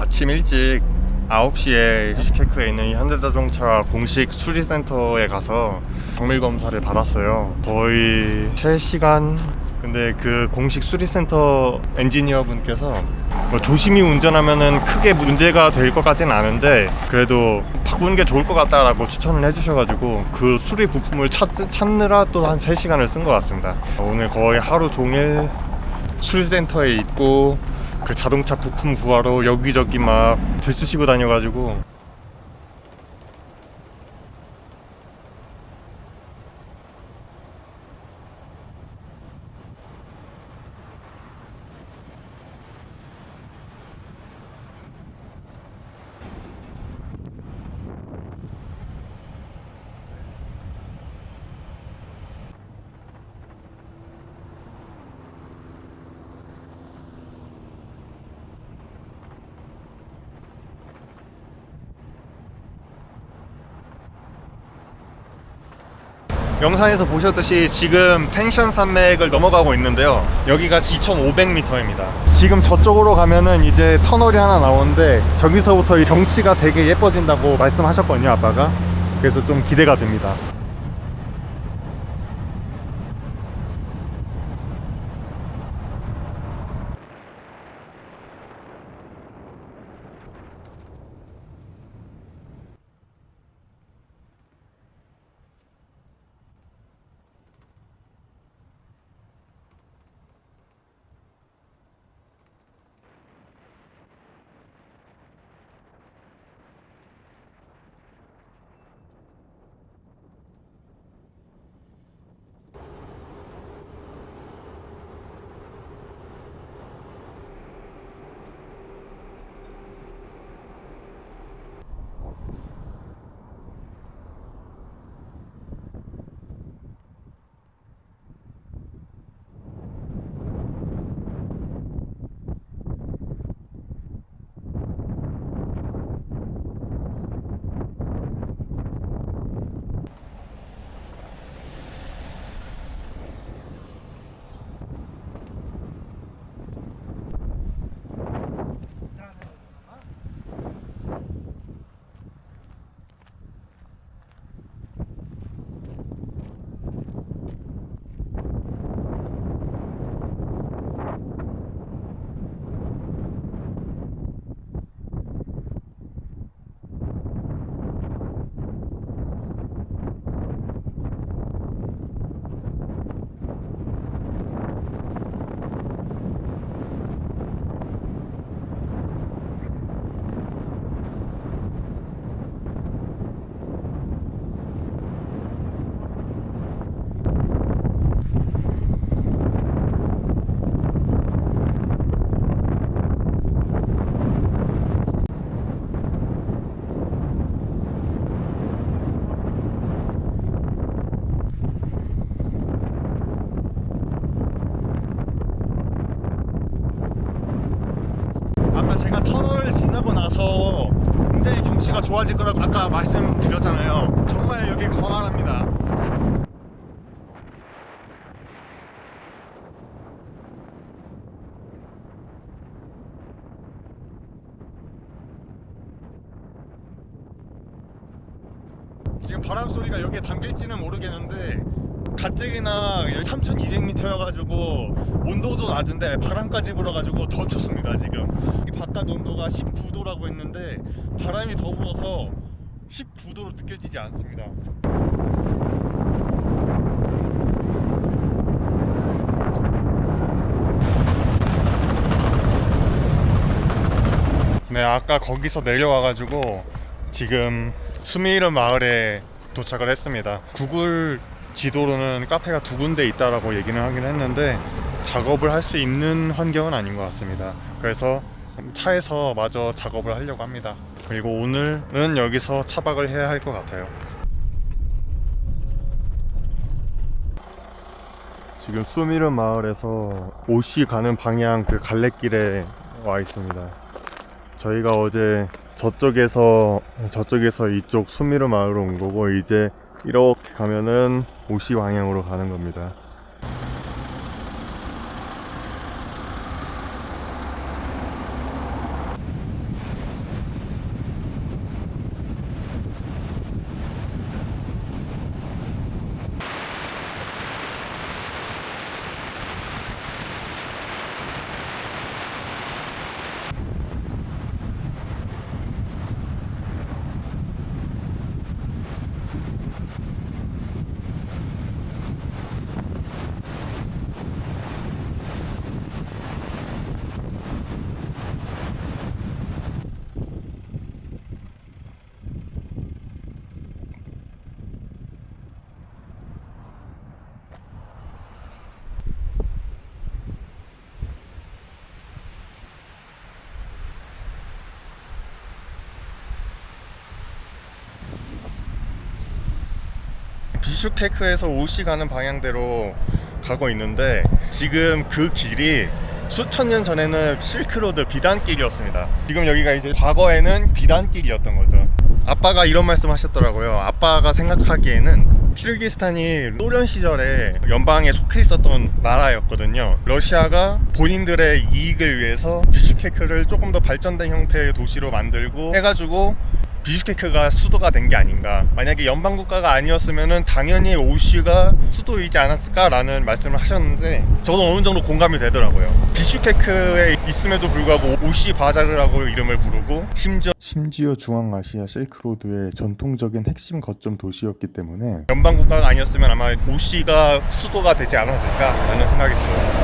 아침 일찍 9시에 시케크에 있는 이 현대자동차 공식 수리센터에 가서 정밀 검사를 받았어요. 거의 3시간. 근데 그 공식 수리센터 엔지니어 분께서 뭐 조심히 운전하면은 크게 문제가 될것 같진 않은데 그래도 바꾸는 게 좋을 것 같다라고 추천을 해주셔가지고 그 수리 부품을 찾, 찾느라 또 한 3시간을 쓴 것 같습니다. 오늘 거의 하루 종일 수리센터에 있고 그 자동차 부품 구하러 여기저기 막 들쑤시고 다녀가지고 영상에서 보셨듯이 지금 텐션 산맥을 넘어가고 있는데요. 여기가 2,500m입니다. 지금 저쪽으로 가면은 이제 터널이 하나 나오는데 저기서부터 이 경치가 되게 예뻐진다고 말씀하셨거든요, 아빠가. 그래서 좀 기대가 됩니다. 좋아질 거라고 아까 말씀드렸잖아요. 정말 여기 광활합니다. 지금 바람 소리가 여기에 담길지는 모르겠는데 가뜩이나 3,200m여가지고 온도도 낮은데 바람까지 불어가지고 더 춥습니다 지금. 이 바깥 온도가 19도라고 했는데 바람이 더 불어서 19도로 느껴지지 않습니다. 네 아까 거기서 내려와가지고 지금 수미이름 마을에 도착을 했습니다. 구글 지도로는 카페가 두 군데 있다라고 얘기는 하긴 했는데 작업을 할 수 있는 환경은 아닌 것 같습니다. 그래서 차에서 마저 작업을 하려고 합니다. 그리고 오늘은 여기서 차박을 해야 할 것 같아요. 지금 수미름 마을에서 오시 가는 방향 그 갈래길에 와 있습니다. 저희가 어제 저쪽에서 저쪽에서 이쪽 수미르 마을로 온 거고 이제 이렇게 가면은 오시 방향으로 가는 겁니다. 비슈케크에서 오시 가는 방향대로 가고 있는데 지금 그 길이 수천 년 전에는 실크로드 비단길이었습니다. 지금 여기가 이제 과거에는 비단길이었던 거죠. 아빠가 이런 말씀 하셨더라고요. 아빠가 생각하기에는 키르기스탄이 소련 시절에 연방에 속해 있었던 나라였거든요. 러시아가 본인들의 이익을 위해서 비슈케크를 조금 더 발전된 형태의 도시로 만들고 해가지고 비슈케크가 수도가 된 게 아닌가. 만약에 연방 국가가 아니었으면은 당연히 오시가 수도이지 않았을까라는 말씀을 하셨는데 저도 어느 정도 공감이 되더라고요. 비슈케크에 있음에도 불구하고 오시 바자르라고 이름을 부르고 심지어 심지어 중앙아시아 실크로드의 전통적인 핵심 거점 도시였기 때문에 연방 국가가 아니었으면 아마 오시가 수도가 되지 않았을까라는 생각이 들어요.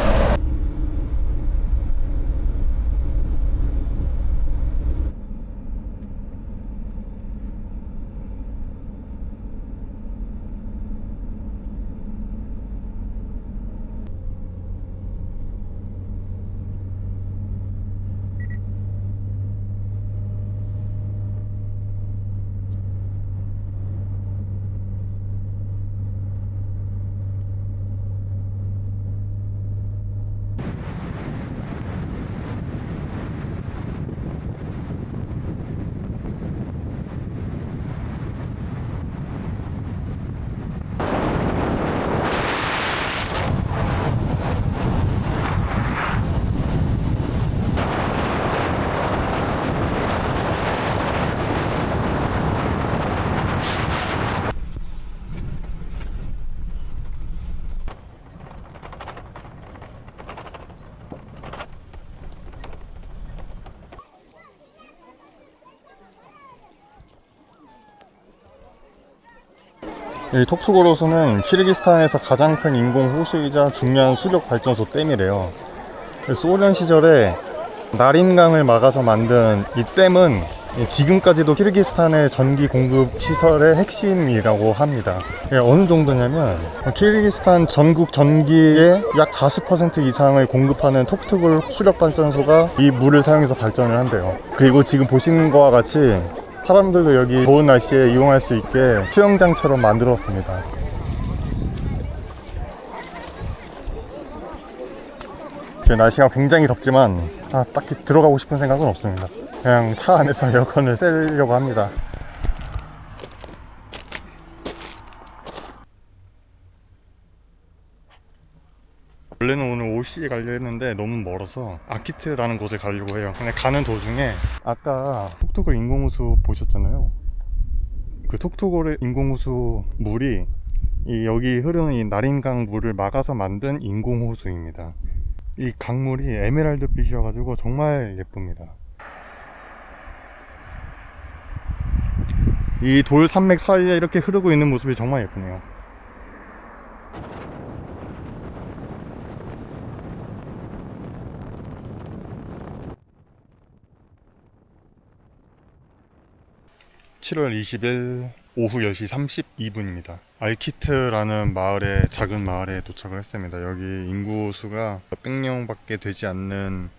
이 톡투고로스는 키르기스탄에서 가장 큰 인공 호수이자 중요한 수력 발전소 댐이래요. 소련 시절에 나린강을 막아서 만든 이 댐은 지금까지도 키르기스탄의 전기 공급 시설의 핵심이라고 합니다. 이게 어느 정도냐면 키르기스탄 전국 전기의 약 40% 이상을 공급하는 톡투골 수력 발전소가 이 물을 사용해서 발전을 한대요. 그리고 지금 보시는 것과 같이 사람들도 여기 더운 날씨에 이용할 수 있게 수영장처럼 만들었습니다. 지금 날씨가 굉장히 덥지만 아, 딱히 들어가고 싶은 생각은 없습니다. 그냥 차 안에서 에어컨을 쐬려고 합니다. 원래는 오늘 OC에 가려 했는데 너무 멀어서 아키트라는 곳에 가려고 해요. 근데 가는 도중에 아까 톡톡골 인공호수 보셨잖아요. 그 톡톡골의 인공호수 물이 이 여기 흐르는 이 나린강 물을 막아서 만든 인공호수입니다. 이 강물이 에메랄드 빛이어가지고 정말 예쁩니다. 이 돌 산맥 사이에 이렇게 흐르고 있는 모습이 정말 예쁘네요. 칠월 20일 오후 10시 32분입니다. 알키트라는 마을에 작은 마을에 도착을 했습니다. 여기 인구 수가 몇 명밖에 되지 않는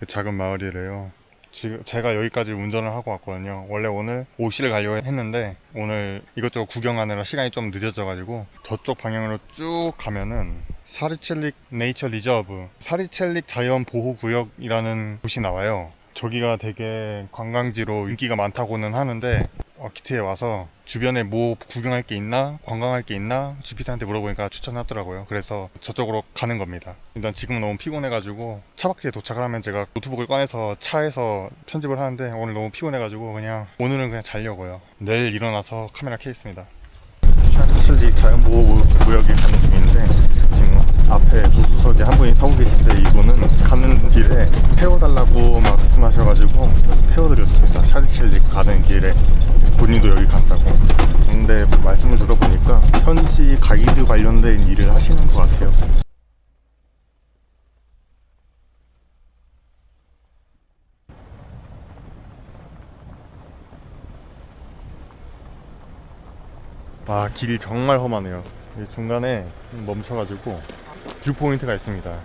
그 작은 마을이래요. 지금 제가 여기까지 운전을 하고 왔거든요. 원래 오늘 오시를 가려고 했는데 오늘 이것저것 구경하느라 시간이 좀 늦어져가지고 저쪽 방향으로 쭉 가면은 사리첼릭 네이처 리저브, 사리첼릭 자연 보호 구역이라는 곳이 나와요. 저기가 되게 관광지로 인기가 많다고는 하는데 어, 키트에 와서 주변에 뭐 구경할 게 있나 관광할 게 있나 GPT한테 물어보니까 추천하더라고요. 그래서 저쪽으로 가는 겁니다. 일단 지금은 너무 피곤해가지고 차박지에 도착을 하면 제가 노트북을 꺼내서 차에서 편집을 하는데 오늘 너무 피곤해가지고 그냥 오늘은 그냥 자려고요. 내일 일어나서 카메라 켜있습니다. 샤틀릭 자연보호 구역에 가는 중인데 지금 앞에 조수석에 한 분이 타고 계신데 이분은 가는 길에 태워달라고 막 말씀하셔가지고 태워드렸습니다. 샤리첼릭 가는 길에 본인도 여기 간다고. 근데 말씀을 들어보니까 현지 가이드 관련된 일을 하시는 것 같아요. 와 길이 정말 험하네요. 이 중간에 멈춰가지고 뷰 포인트가 있습니다.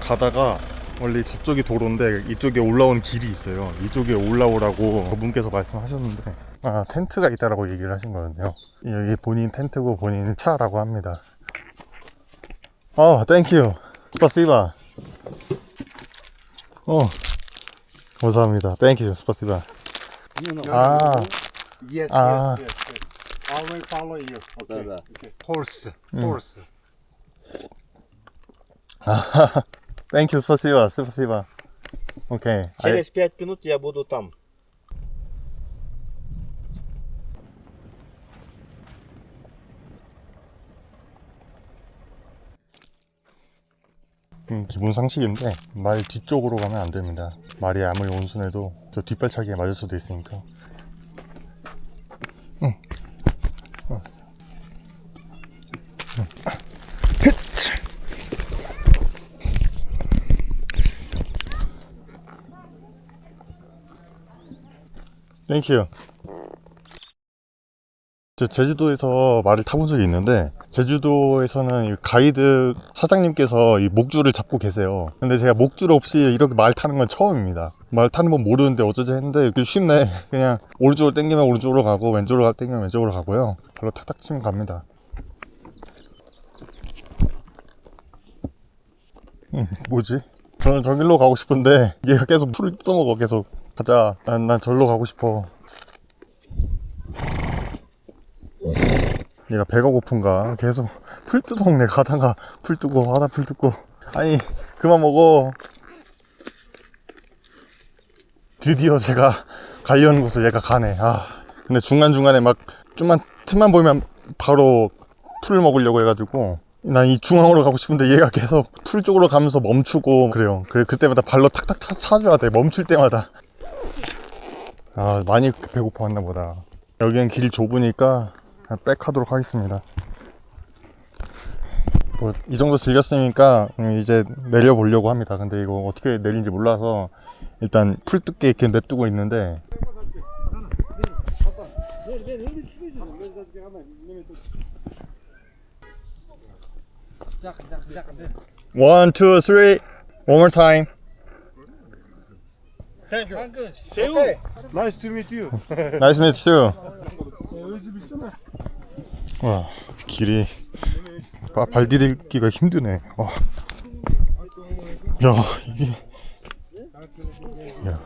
가다가 원래 저쪽이 도로인데 이쪽에 올라오는 길이 있어요. 이쪽에 올라오라고 그분께서 말씀하셨는데 아 텐트가 있다라고 얘기를 하신 거였네요. 여기 본인 텐트고 본인 차라고 합니다. 어, 땡큐. 스파시바. 어, 감사합니다. 땡큐, 스파시바. No, no. Ah. Yes, Ah. yes, yes, yes. I will follow you. Okay. Да-да. okay. Horse. Mm. Horse. 땡큐, 스파시바, 스파시바. 오케이. Через пять минут я буду там. 음, 기본 상식인데 말 뒤쪽으로 가면 안 됩니다. 말이 아무리 온순해도 저 뒷발차기에 맞을 수도 있으니까. 응. 어. 응. 땡큐. 제 제주도에서 말을 타본 적이 있는데 제주도에서는 이 가이드 사장님께서 이 목줄을 잡고 계세요. 근데 제가 목줄 없이 이렇게 말 타는 건 처음입니다. 말 타는 건 모르는데 어쩌지 했는데 그게 쉽네. 그냥 오른쪽으로 당기면 오른쪽으로 가고 왼쪽으로 당기면 왼쪽으로 가고요. 발로 탁탁 치면 갑니다. 음, 뭐지? 저는 저길로 가고 싶은데 얘가 계속 풀을 뜯어먹어 계속 가자. 난, 난 절로 가고 싶어. 얘가 배가 고픈가? 계속 풀 뜯어먹네. 가다가 풀 뜯고 하다 풀 뜯고. 아니 그만 먹어. 드디어 제가 가려는 곳을 얘가 가네. 아 근데 중간중간에 막 좀만 틈만 보이면 바로 풀을 먹으려고 해가지고 난 이 중앙으로 가고 싶은데 얘가 계속 풀 쪽으로 가면서 멈추고 그래요. 그래 그때마다 발로 탁탁 차, 차줘야 돼. 멈출 때마다. 아 많이 배고파 왔나 보다. 여기는 길이 좁으니까 백하도록 하겠습니다. 뭐 이 정도 즐겼으니까 음, 이제 내려보려고 합니다. 근데 이거 어떻게 내린지 몰라서 일단 풀 뜯게 이렇게 냅두고 있는데 One, two, three, one more time. Thank you. Okay. Nice to meet you. 나이스 매치 와 길이 바- 발 디딜기가 힘드네 와. 야 이게 야.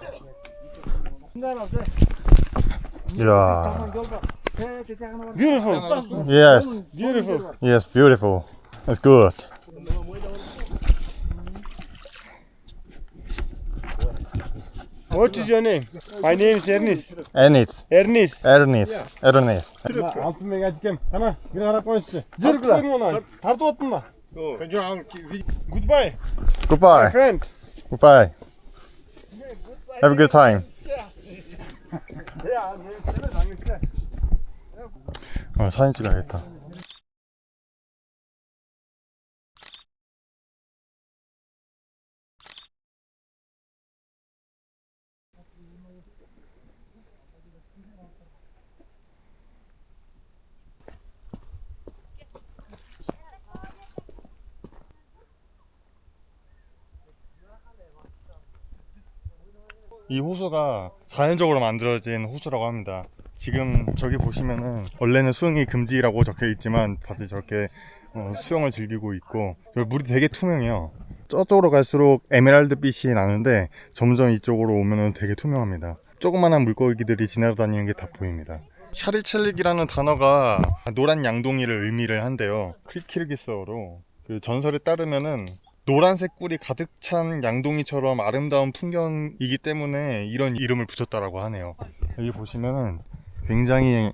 야 Beautiful. yes Beautiful. yes beautiful that's good What is your name? My name is Ernest. Enis. Ernest. Ernest. Ernest. Altın ve gerçekten. Tamam. Bir harap konuştu. Cırgıla. Tartı otunda. Goodbye. Goodbye. My friend. Goodbye. Have a good time. 어, 사진 찍어야겠다. 이 호수가 자연적으로 만들어진 호수라고 합니다. 지금 저기 보시면은 원래는 수영이 금지라고 적혀 있지만 다들 저렇게 어, 수영을 즐기고 있고 물이 되게 투명해요. 저쪽으로 갈수록 에메랄드 빛이 나는데 점점 이쪽으로 오면은 되게 투명합니다. 조그만한 물고기들이 지나다니는 게 다 보입니다. 샤리첼릭이라는 단어가 노란 양동이를 의미를 한대요. 키- 키르기스어로 그 전설에 따르면은 노란색 꿀이 가득 찬 양동이처럼 아름다운 풍경이기 때문에 이런 이름을 붙였다라고 하네요. 여기 보시면은 굉장히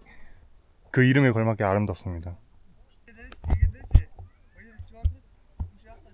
그 이름에 걸맞게 아름답습니다.